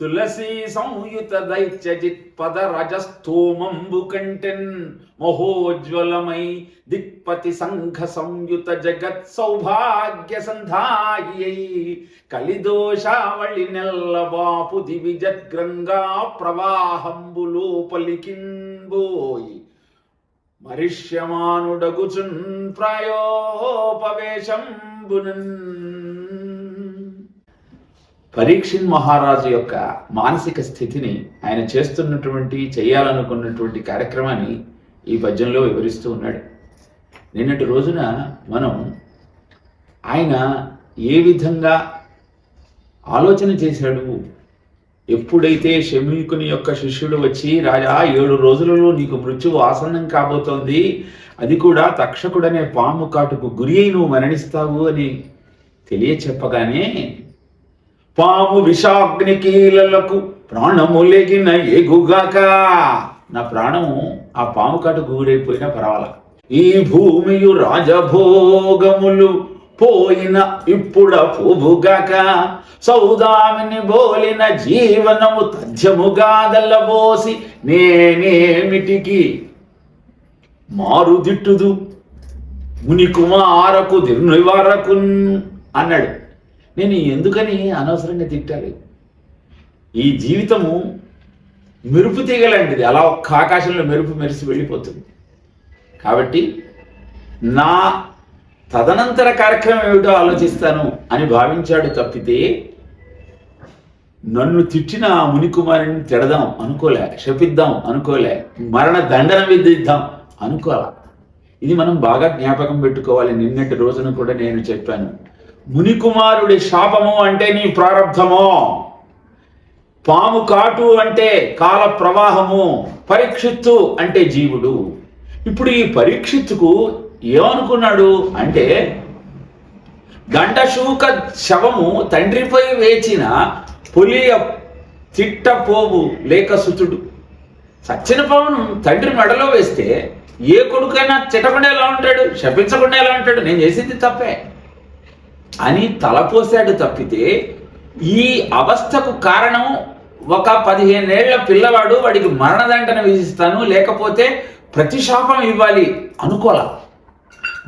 తులసీ సంయుత దైత్యజిత్పద పద కంటెన్ మహోజ్వలమై దిక్పతి సంఘ సంయుత జగత్ సౌభాగ్య సంధాయి కలిదోషావళి నెల్ల బాపు దివిజద్గ్రంగా ప్రవాహంబు లోపలికింబోయి. మరిష్యమానుడగుచున్ ప్రాయోపవేశంబునన్ పరీక్షిన్ మహారాజు యొక్క మానసిక స్థితిని ఆయన చేస్తున్నటువంటి చేయాలనుకున్నటువంటి కార్యక్రమాన్ని ఈ పద్యంలో వివరిస్తూ ఉన్నాడు. నిన్నటి రోజున మనం ఆయన ఏ విధంగా ఆలోచన చేశాడు? ఎప్పుడైతే శమీకుని యొక్క శిష్యుడు వచ్చి రాజా ఏడు రోజులలో నీకు మృత్యువు ఆసన్నం కాబోతోంది అది కూడా తక్షకుడనే పాము కాటుకు గురి అయి నువ్వు మరణిస్తావు అని తెలియ చెప్పగానే పాము విషాగ్ని కీలలకు ప్రాణములెగిన ఎగుగాక. నా ప్రాణము ఆ పాము కాటు గురైపోయినా పర్వాలా. ఈ భూమియు రాజభోగములు పోయిన ఇప్పుడ పోబుగాక సౌదామిని బోలిన జీవనము తథ్యముగాదల్లబోసి నేనేమిటికి మారుదిట్టుదు. ముని కుమారకు దిర్నివారకు అన్నాడు. నేను ఎందుకని అనవసరంగా తిట్టాలి? ఈ జీవితము మెరుపు తీగలాంటిది అలా ఒక్క ఆకాశంలో మెరుపు మెరిసి వెళ్ళిపోతుంది. కాబట్టి నా తదనంతర కార్యక్రమం ఏమిటో ఆలోచిస్తాను అని భావించాడు తప్పితే నన్ను తిట్టిన ఆ మునికుమారిని తిడదాం అనుకోలే శపిద్దాం అనుకోలే మరణ దండన విధిద్దాం అనుకోలే. ఇది మనం బాగా జ్ఞాపకం పెట్టుకోవాలి. నిన్నటి రోజున కూడా నేను చెప్పాను. మునికుమారుడి శాపము అంటే నీ ప్రారంధమో పాము కాటు అంటే కాల ప్రవాహము పరీక్షిత్తు అంటే జీవుడు. ఇప్పుడు ఈ పరీక్షిత్తుకు ఏమనుకున్నాడు అంటే దండశూక శవము తండ్రిపై వేచిన పులియ తిట్టపోవు లేక సుతుడు. సచ్చిన పవను తండ్రి మెడలో వేస్తే ఏ కొడుకైనా చిటకుండా ఎలా ఉంటాడు? శపించకుండా ఎలా ఉంటాడు? నేను చేసింది తప్పే. అని తలపోసాడు తప్పితే ఈ అవస్థకు కారణం ఒక పదిహేనేళ్ళ పిల్లవాడు వాడికి మరణదండన విధిస్తాను లేకపోతే ప్రతిశాపం ఇవ్వాలి అనుకోలా.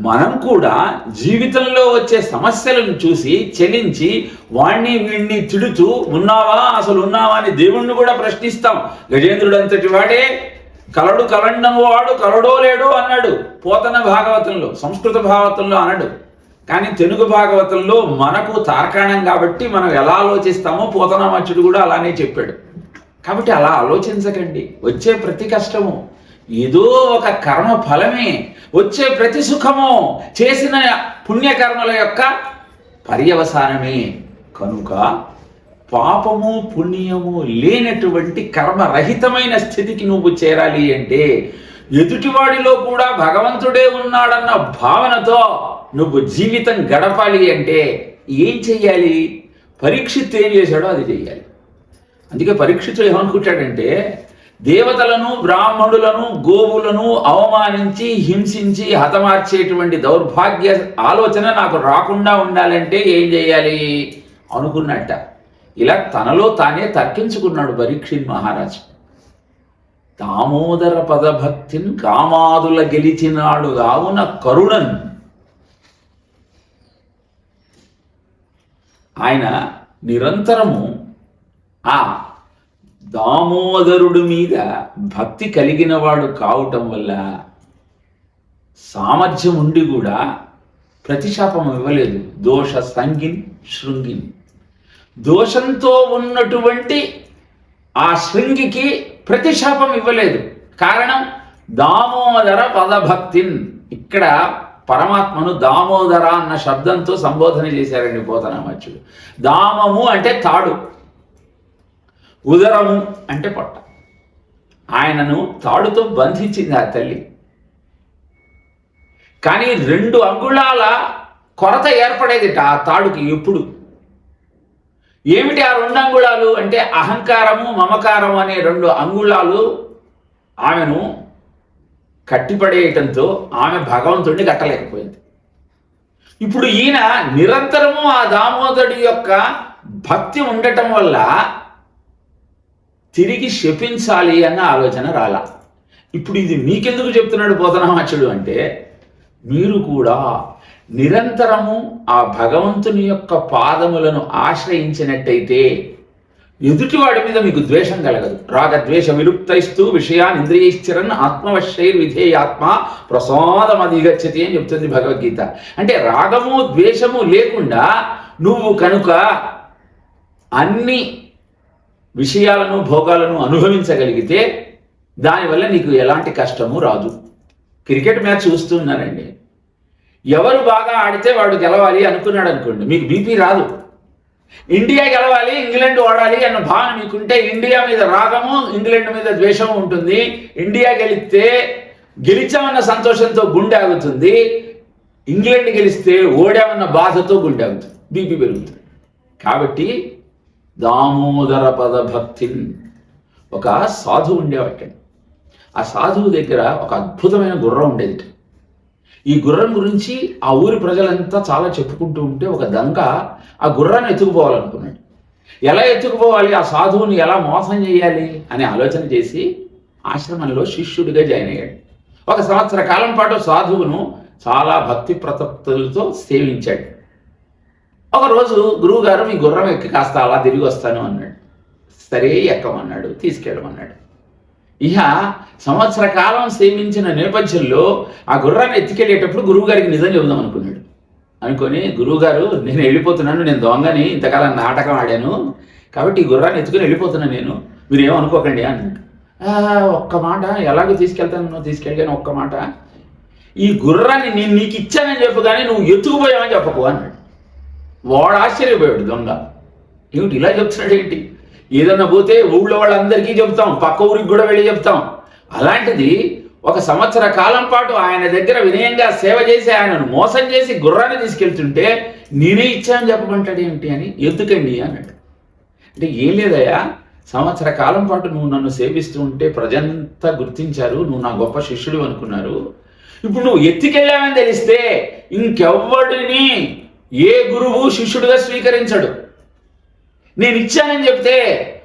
మనం కూడా జీవితంలో వచ్చే సమస్యలను చూసి చెలించి వాణ్ణి వీణ్ణి తిడుతూ ఉన్నావా అసలు ఉన్నావా అని దేవుణ్ణి కూడా ప్రశ్నిస్తాం. గజేంద్రుడు అంతటి వాడే. కలడు కలండం వాడు కలడో లేడో అన్నాడు. పోతన భాగవతంలో సంస్కృత భాగవతంలో అన్నాడు. కానీ తెలుగు భాగవతంలో మనకు తార్కాణం కాబట్టి మనం ఎలా ఆలోచిస్తామో పోతనామచ్చుడు కూడా అలానే చెప్పాడు. కాబట్టి అలా ఆలోచించకండి. వచ్చే ప్రతి కష్టము ఏదో ఒక కర్మ ఫలమే వచ్చే ప్రతి సుఖము చేసిన పుణ్యకర్మల యొక్క పర్యవసానమే. కనుక పాపము పుణ్యము లేనటువంటి కర్మరహితమైన స్థితికి నువ్వు చేరాలి అంటే ఎదుటివాడిలో కూడా భగవంతుడే ఉన్నాడన్న భావనతో నువ్వు జీవితం గడపాలి అంటే ఏం చెయ్యాలి? పరీక్షిత్ ఏం చేశాడో అది చెయ్యాలి. అందుకే పరీక్షిత్ ఏమనుకుంటాడంటే దేవతలను బ్రాహ్మణులను గోవులను అవమానించి హింసించి హతమార్చేటువంటి దౌర్భాగ్య ఆలోచన నాకు రాకుండా ఉండాలంటే ఏం చేయాలి అనుకున్నట్ట. ఇలా తనలో తానే తర్కించుకున్నాడు పరీక్షిత్ మహారాజు. దామోదర పదభక్తిన్ కామాదుల గెలిచినాడు కావున కరుణన్. ఆయన నిరంతరము ఆ దామోదరుడు మీద భక్తి కలిగిన వాడు కావటం వల్ల సామర్థ్యం ఉండి కూడా ప్రతిశాపం ఇవ్వలేదు. దోష సంగిన్ శృంగిన్. దోషంతో ఉన్నటువంటి ఆ శృంగికి ప్రతిశాపం ఇవ్వలేదు. కారణం దామోదర పదభక్తిన్. ఇక్కడ పరమాత్మను దామోదర అన్న శబ్దంతో సంబోధన చేశారండి పోతనామచ్చుడు. దామము అంటే తాడు ఉదరము అంటే పొట్ట. ఆయనను తాడుతో బంధించింది ఆ తల్లి. కానీ రెండు అంగుళాల కొరత ఏర్పడేది ఆ తాడుకి ఎప్పుడు? ఏమిటి ఆ రెండు అంగుళాలు? అంటే అహంకారము మమకారం అనే రెండు అంగుళాలు ఆమెను కట్టిపడేయటంతో ఆమె భగవంతుడిని కట్టలేకపోయింది. ఇప్పుడు ఈయన నిరంతరము ఆ దామోదరుడి యొక్క భక్తి ఉండటం వల్ల తిరిగి శపించాలి అన్న ఆలోచన రాలా. ఇప్పుడు ఇది మీకెందుకు చెప్తున్నాడు బోధనామాచుడు అంటే మీరు కూడా నిరంతరము ఆ భగవంతుని యొక్క పాదములను ఆశ్రయించినట్టయితే ఎదుటివాడి మీద మీకు ద్వేషం కలగదు. రాగద్వేష విలుప్తైస్తూ విషయాన్ని ఇంద్రియశ్చరన్ ఆత్మవశైర్ విధేయాత్మ ప్రసాదం అధిగచ్చతి అని చెప్తుంది భగవద్గీత. అంటే రాగము ద్వేషము లేకుండా నువ్వు కనుక అన్ని విషయాలను భోగాలను అనుభవించగలిగితే దానివల్ల నీకు ఎలాంటి కష్టము రాదు. క్రికెట్ మ్యాచ్ చూస్తున్నానండి ఎవరు బాగా ఆడితే వాడు గెలవాలి అనుకున్నాడు అనుకోండి మీకు బీపీ రాదు. ఇండియా గెలవాలి ఇంగ్లాండ్ ఓడాలి అన్న భావన మీకుంటే ఇండియా మీద రాగము ఇంగ్లాండ్ మీద ద్వేషం ఉంటుంది. ఇండియా గెలిస్తే గెలిచామన్న సంతోషంతో గుండె ఆగుతుంది. ఇంగ్లాండ్ గెలిస్తే ఓడామన్న బాధతో గుండె ఆగుతుంది. బీపీ పెరుగుతుంది. కాబట్టి దామోదర పద భక్తి ఒక సాధువు ఉండేవాటండి ఆ సాధువు దగ్గర ఒక అద్భుతమైన గుర్రం ఉండేది ఈ గుర్రం గురించి ఆ ఊరి ప్రజలంతా చాలా చెప్పుకుంటూ ఉంటే ఒక దంక ఆ గుర్రాన్ని ఎత్తుకుపోవాలనుకున్నాడు. ఎలా ఎత్తుకుపోవాలి? ఆ సాధువుని ఎలా మోసం చేయాలి? అనే ఆలోచన చేసి ఆశ్రమంలో శిష్యుడిగా జాయిన్ అయ్యాడు. ఒక సంవత్సర కాలం పాటు సాధువును చాలా భక్తి ప్రతప్తులతో సేవించాడు. ఒకరోజు గురువుగారు మీ గుర్రం ఎక్కి కాస్త అలా తిరిగి వస్తాను అన్నాడు. సరే ఎక్కమన్నాడు తీసుకెళ్ళమన్నాడు. ఇహ సంవత్సర కాలం సేవించిన నేపథ్యంలో ఆ గుర్రాన్ని ఎత్తుకెళ్ళేటప్పుడు గురువుగారికి నిజం చెబుదాం అనుకున్నాడు. అనుకొని గురువుగారు నేను వెళ్ళిపోతున్నాను నేను దొంగని ఇంతకాలం నాటకం ఆడాను కాబట్టి ఈ గుర్రాన్ని ఎత్తుకుని వెళ్ళిపోతున్నాను నేను మీరు ఏమనుకోకండి అన్నాడు. ఒక్క మాట ఎలాగో తీసుకెళ్తాను తీసుకెళ్ళాను ఒక్క మాట. ఈ గుర్రాన్ని నేను నీకు ఇచ్చానని చెప్పు కానీ నువ్వు ఎత్తుకుపోయావని చెప్పకు అన్నాడు. వాడు ఆశ్చర్యపోయాడు దొంగ ఏమిటి ఇలా చెప్తున్నాడు ఏంటి? ఏదన్నా పోతే ఊళ్ళో వాళ్ళందరికీ చెప్తాం పక్క ఊరికి కూడా వెళ్ళి చెప్తాం. అలాంటిది ఒక సంవత్సర కాలం పాటు ఆయన దగ్గర వినయంగా సేవ చేసి ఆయనను మోసం చేసి గుర్రాన్ని తీసుకెళ్తుంటే నేనే ఇచ్చాను చెప్పమంటాడు ఏమిటి అని ఎందుకండి అన్నాడు అంటే ఏం లేదయ్యా సంవత్సర కాలం పాటు నువ్వు నన్ను సేవిస్తూ ఉంటే ప్రజంతా గుర్తించారు నువ్వు నా గొప్ప శిష్యుడు అనుకున్నారు. ఇప్పుడు నువ్వు ఎత్తుకెళ్ళావని తెలిస్తే ఇంకెవ్వడిని ఏ గురువు శిష్యుడిగా స్వీకరించడు. నేను ఇచ్చానని చెప్తే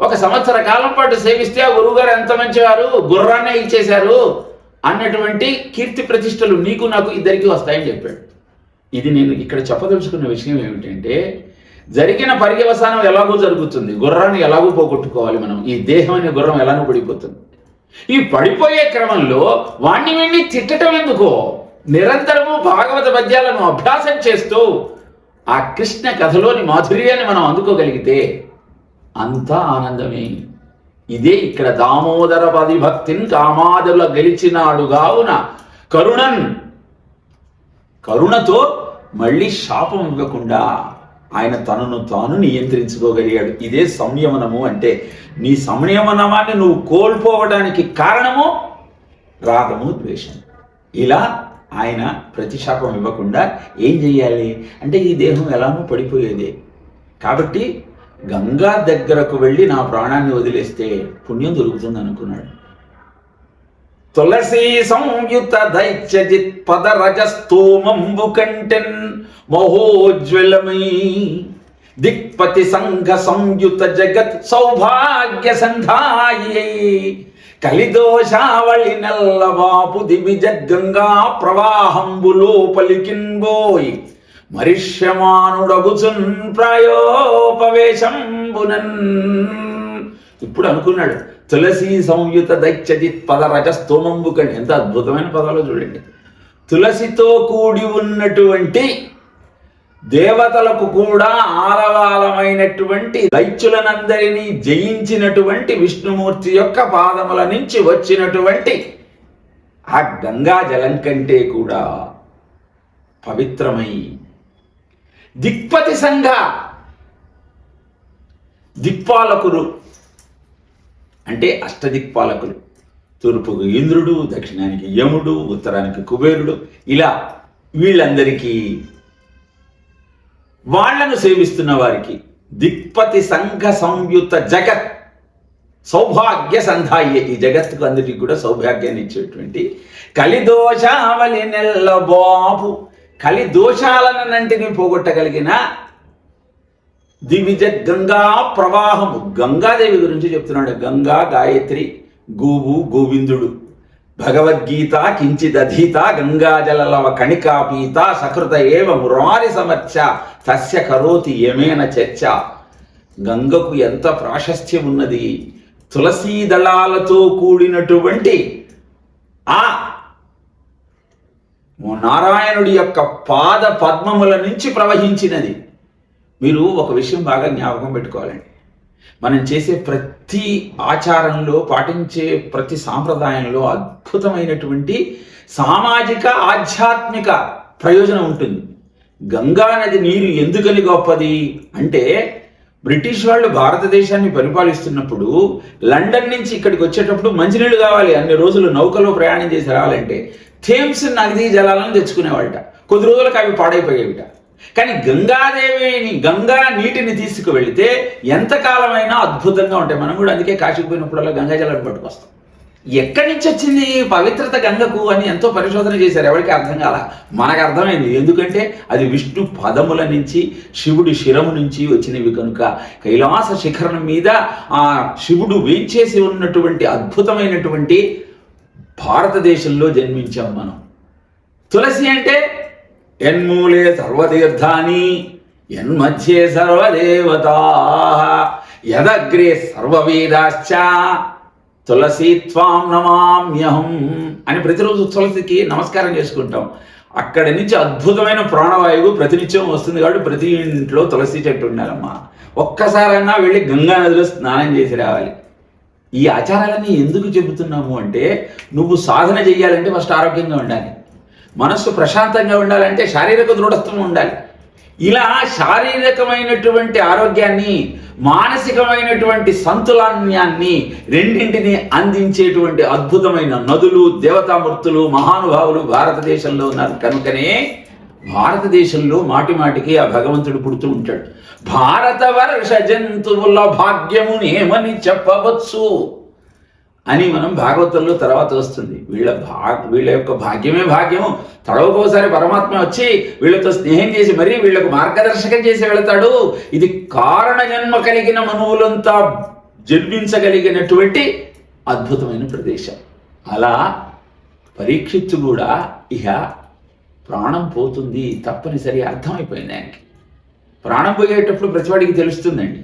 ఒక సంవత్సర కాలం పాటు సేవిస్తే ఆ గురువుగారు ఎంత మంచివారు? గుర్రాన్నే ఇచ్చేశారు. అన్నటువంటి కీర్తి ప్రతిష్టలు నీకు నాకు ఇద్దరికి వస్తాయని చెప్పాడు. ఇది నేను ఇక్కడ చెప్పదలుచుకున్న విషయం ఏమిటంటే జరిగిన పర్యవసానం ఎలాగో జరుగుతుంది. గుర్రాన్ని ఎలాగో పోగొట్టుకోవాలి మనం. ఈ దేహం అనే గుర్రం ఎలాగో పడిపోతుంది. ఈ పడిపోయే క్రమంలో వాణ్ణి వీణ్ణి తిట్టడం ఎందుకో? నిరంతరము భాగవత పద్యాలను అభ్యాసం చేస్తూ ఆ కృష్ణ కథలోని మాధుర్యాన్ని మనం అందుకోగలిగితే అంతా ఆనందమే. ఇదే ఇక్కడ దామోదర పదిభక్తిని కామాదుల గెలిచినాడుగావున కరుణన్. కరుణతో మళ్ళీ శాపం ఇవ్వకుండా ఆయన తనను తాను నియంత్రించుకోగలిగాడు. ఇదే సంయమనము అంటే నీ సంయమనమాన్ని నువ్వు కోల్పోవడానికి కారణము రాగము ద్వేషం ఇలా ఆయన ప్రతిశాపం ఇవ్వకుండా ఏం చెయ్యాలి? అంటే ఈ దేహం ఎలానో పడిపోయేదే. కాబట్టి గంగా దగ్గరకు వెళ్ళి నా ప్రాణాన్ని వదిలేస్తే పుణ్యం దొరుకుతుంది అనుకున్నాడు. తులసీ సంయుత దైత్యజిత్ పద రజస్తోమంబు కంటెన్ మహోజ్వలమై దిక్పతి సంఘ సంయుత జగత్ సౌభాగ్య సంధాయి కలిదోషావళి నల్లవాపు దివిజద్గంగా ప్రవాహంబులో పలికిన్బోయ్ మరిష్యమానుడగుచున్ ప్రాయోపవేశంబునన్. ఇప్పుడు అనుకున్నాడు తులసి సంయుత దైత్యజిత్ పద రజస్తోమంబు కండి ఎంత అద్భుతమైన పదాలు చూడండి. తులసితో కూడి ఉన్నటువంటి దేవతలకు కూడా ఆరవాలమైనటువంటి దైత్యులనందరినీ జయించినటువంటి విష్ణుమూర్తి యొక్క పాదముల నుంచి వచ్చినటువంటి ఆ గంగా జలం కంటే కూడా పవిత్రమై దిక్పతి సంఘ దిక్పాలకులు. అంటే అష్టదిక్పాలకులు. తూర్పుకు ఇంద్రుడు దక్షిణానికి యముడు ఉత్తరానికి కుబేరుడు ఇలా వీళ్ళందరికీ వాళ్ళను సేవిస్తున్న వారికి దిక్పతి సంఘ సంయుత జగత్ సౌభాగ్య సంధాయ్య. ఈ జగత్తుకు అందరికీ కూడా సౌభాగ్యాన్ని ఇచ్చేటువంటి కలిదోషావలి నెల్ల బాపు కలి దోషాలన్నింటినీ పోగొట్టగలిగిన దివిజ గంగా ప్రవాహము. గంగాదేవి గురించి చెప్తున్నాడు. గంగా గాయత్రి గోవు గోవిందుడు. భగవద్గీత కించిదధీత గంగాజలలవ కణికాపీత సకృత ఏవ మురారి సమర్చ తస్య కరోతి ఏమేన చర్చ. గంగకు ఎంత ప్రాశస్త్యం ఉన్నది తులసీ దళాలతో కూడినటువంటి ఆ నారాయణుడి యొక్క పాద పద్మముల నుంచి ప్రవహించినది. మీరు ఒక విషయం బాగా జ్ఞాపకం పెట్టుకోవాలండి. మనం చేసే ప్రతి ఆచారంలో పాటించే ప్రతి సాంప్రదాయంలో అద్భుతమైనటువంటి సామాజిక ఆధ్యాత్మిక ప్రయోజనం ఉంటుంది. గంగా నది నీరు ఎందుకని గొప్పది అంటే బ్రిటిష్ వాళ్ళు భారతదేశాన్ని పరిపాలిస్తున్నప్పుడు లండన్ నుంచి ఇక్కడికి వచ్చేటప్పుడు మంచినీళ్ళు కావాలి అన్ని రోజులు నౌకలో ప్రయాణం చేసి రావాలంటే థేమ్స్ నదీ జలాలను తెచ్చుకునేవాళ్ళట. కొద్ది రోజులకు అవి పాడైపోయేవిట. కానీ గంగాదేవిని గంగా నీటిని తీసుకువెళితే ఎంతకాలమైనా అద్భుతంగా ఉంటాయి. మనం కూడా అందుకే కాశీకి పోయినప్పుడల్లా గంగా జలాన్ని పట్టుకొస్తాం. ఎక్కడి నుంచి వచ్చింది ఈ పవిత్రత గంగకు అని ఎంతో పరిశోధన చేశారు. ఎవరికి అర్థం కాల? మనకు అర్థమైంది. ఎందుకంటే అది విష్ణు పదముల నుంచి శివుడి శిరము నుంచి వచ్చినవి కనుక కైలాస శిఖరం మీద ఆ శివుడు వేంచేసి ఉన్నటువంటి అద్భుతమైనటువంటి భారతదేశంలో జన్మించాం మనం. తులసి అంటే ఎన్మూలే సర్వతీర్థాని ఎన్మధ్యే సర్వదేవతా యదగ్రే సర్వవేదాశ్చ తులసి త్వాం నమామ్యహం అని ప్రతిరోజు తులసికి నమస్కారం చేసుకుంటాం. అక్కడి నుంచి అద్భుతమైన ప్రాణవాయువు ప్రతినిత్యం వస్తుంది కాబట్టి ప్రతి ఇంట్లో తులసి చెట్టు ఉండాలమ్మా. ఒక్కసారైనా వెళ్ళి గంగా నదిలో స్నానం చేసి రావాలి. ఈ ఆచారాలన్నీ ఎందుకు చెబుతున్నాము అంటే నువ్వు సాధన చెయ్యాలంటే ఫస్ట్ ఆరోగ్యంగా ఉండాలి. మనస్సు ప్రశాంతంగా ఉండాలంటే శారీరక దృఢత్వం ఉండాలి. ఇలా శారీరకమైనటువంటి ఆరోగ్యాన్ని మానసికమైనటువంటి సంతులాన్యాన్ని రెండింటిని అందించేటువంటి అద్భుతమైన నదులు దేవతామూర్తులు మహానుభావులు భారతదేశంలో ఉన్నారు. కనుకనే భారతదేశంలో మాటి మాటికి ఆ భగవంతుడు పుడుతూ ఉంటాడు. భారత వర్ష జంతువుల భాగ్యమునేమని చెప్పవచ్చు. అని మనం భాగవతంలో తర్వాత వస్తుంది. వీళ్ళ భా వీళ్ళ యొక్క భాగ్యమే భాగ్యము. తడవకోసారి పరమాత్మ వచ్చి వీళ్ళతో స్నేహం చేసి మరీ వీళ్ళకు మార్గదర్శకం చేసి వెళతాడు. ఇది కారణ జన్మ కలిగిన మనువులంతా జన్మించగలిగినటువంటి అద్భుతమైన ప్రదేశం. అలా పరీక్షిత్తు కూడా ఇహ ప్రాణం పోతుంది తప్పనిసరి అర్థమైపోయింది ఆయనకి. ప్రాణం పోయేటప్పుడు ప్రతివాడికి తెలుస్తుందండి.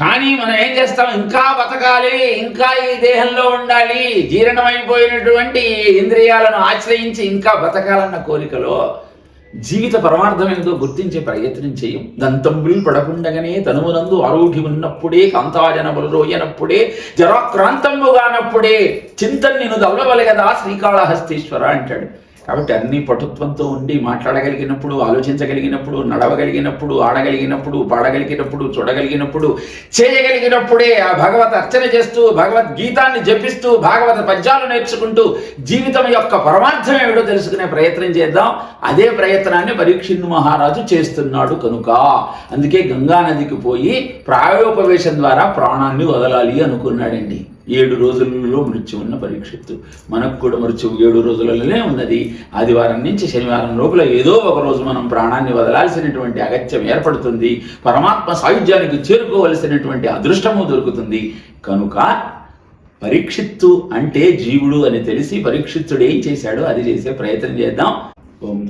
కానీ మనం ఏం చేస్తాం? ఇంకా బతకాలి ఇంకా ఈ దేహంలో ఉండాలి. జీర్ణమైపోయినటువంటి ఇంద్రియాలను ఆశ్రయించి ఇంకా బతకాలన్న కోరికలో జీవిత పరమార్థం ఏదో గుర్తించే ప్రయత్నం చేయం. దంతంబులు పడకుండగానే తనువునందు ఆరోగ్యం ఉన్నప్పుడే కాంతాజనములు రోయనప్పుడే జరాక్రాంతంబుగానప్పుడే చింతన్ నేను దవ్వవలె కదా శ్రీకాళహస్తీశ్వర అంటాడు. కాబట్టి అన్ని పటుత్వంతో ఉండి మాట్లాడగలిగినప్పుడు ఆలోచించగలిగినప్పుడు నడవగలిగినప్పుడు ఆడగలిగినప్పుడు పాడగలిగినప్పుడు చూడగలిగినప్పుడు చేయగలిగినప్పుడే ఆ భగవత్ అర్చన చేస్తూ భగవద్గీతాన్ని జపిస్తూ భాగవత పద్యాలు నేర్చుకుంటూ జీవితం యొక్క పరమార్థం ఏమిటో తెలుసుకునే ప్రయత్నం చేద్దాం. అదే ప్రయత్నాన్ని పరీక్షిందు మహారాజు చేస్తున్నాడు కనుక. అందుకే గంగా నదికి పోయి ప్రాయోపవేశం ద్వారా ప్రాణాన్ని వదలాలి అనుకున్నాడండి. ఏడు రోజులలో మృత్యు ఉన్న పరీక్షిత్తు మనకు కూడా మృత్యు ఏడు రోజులలోనే ఉన్నది. ఆదివారం నుంచి శనివారం లోపల ఏదో ఒక రోజు మనం ప్రాణాన్ని వదలాల్సినటువంటి అగత్యం ఏర్పడుతుంది. పరమాత్మ సాయుధ్యానికి చేరుకోవలసినటువంటి అదృష్టము దొరుకుతుంది. కనుక పరీక్షిత్తు అంటే జీవుడు అని తెలిసి పరీక్షిత్తుడు ఏం చేశాడో అది చేసే ప్రయత్నం చేద్దాం. ఓం